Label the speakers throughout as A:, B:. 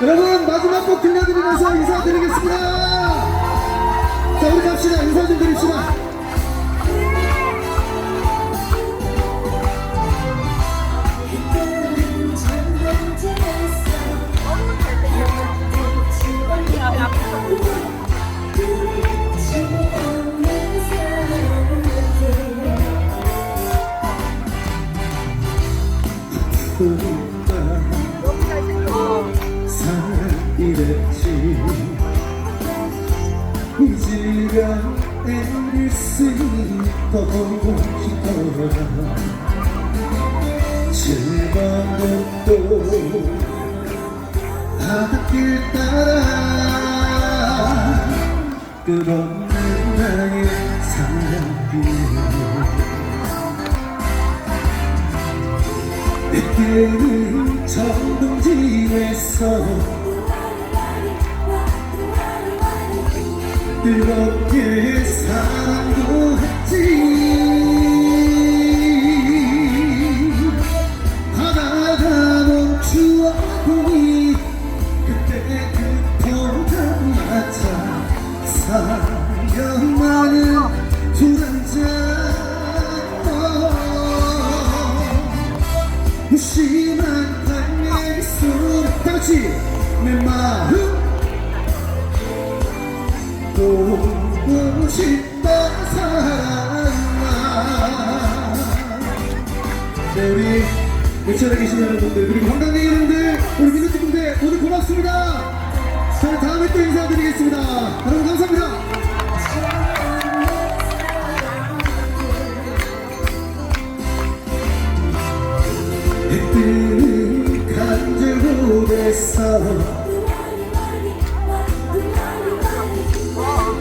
A: 여러분 마지막 곡 들려드리면서 인사드리겠습니다. 자 우리 갑시다 인사 좀 드립시다. 사 쓰고 싶더라 즐거움도 바닷길 따라 끝없는 나의 사랑길 그때는 정동진에서 뜨겁게 사랑도 했지. 바다가 멈추어 보니 그때 그 포장마차 사랑하는 술한잔 무심한 달매기 속 다같이 내 마음 싶다 사랑아. 네 우리 외천에 계신 여러분들 그리고 관광객 여러분들 우리 민노팀분들 모두 고맙습니다. 저희 다음에 또 인사드리겠습니다. 여러분 감사합니다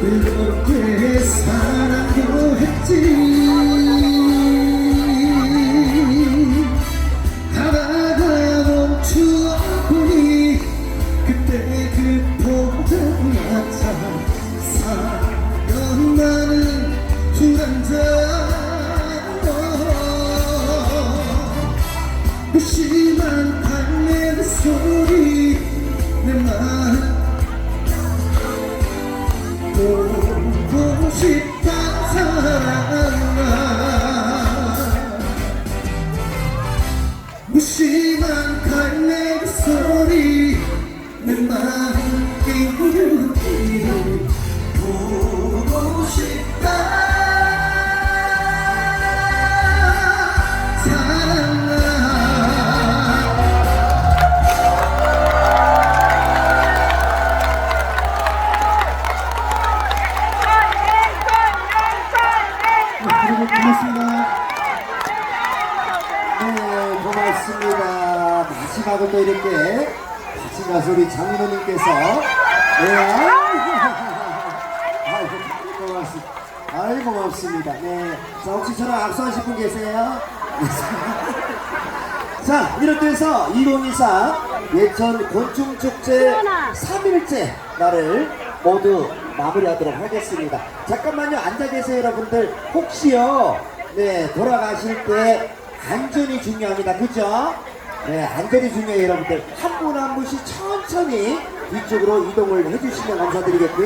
A: 그렇게 사랑도 했지. 하다가 멈추어 보니 그때 그 포장마차 사연 나는 술한잔 무심한 달래는 소리 무심한 갈래 소리 내 마음 깨우기. 보고 싶다
B: 네, 고맙습니다. 마지막으로 또 이렇게 같이 가서 우리 장인어님께서 네, 아이고, 고맙습니다. 아이 고맙습니다. 네, 자 혹시 저랑 악수하실 분 계세요? 자, 이렇게 해서 2024 예천 곤충축제 3일째 날을 모두 마무리하도록 하겠습니다. 잠깐만요, 앉아 계세요, 여러분들. 혹시요, 네, 돌아가실 때 안전이 중요합니다. 그죠? 네, 안전이 중요해요, 여러분들. 한 분 한 분씩 천천히 뒤쪽으로 이동을 해주시면 감사드리겠고요.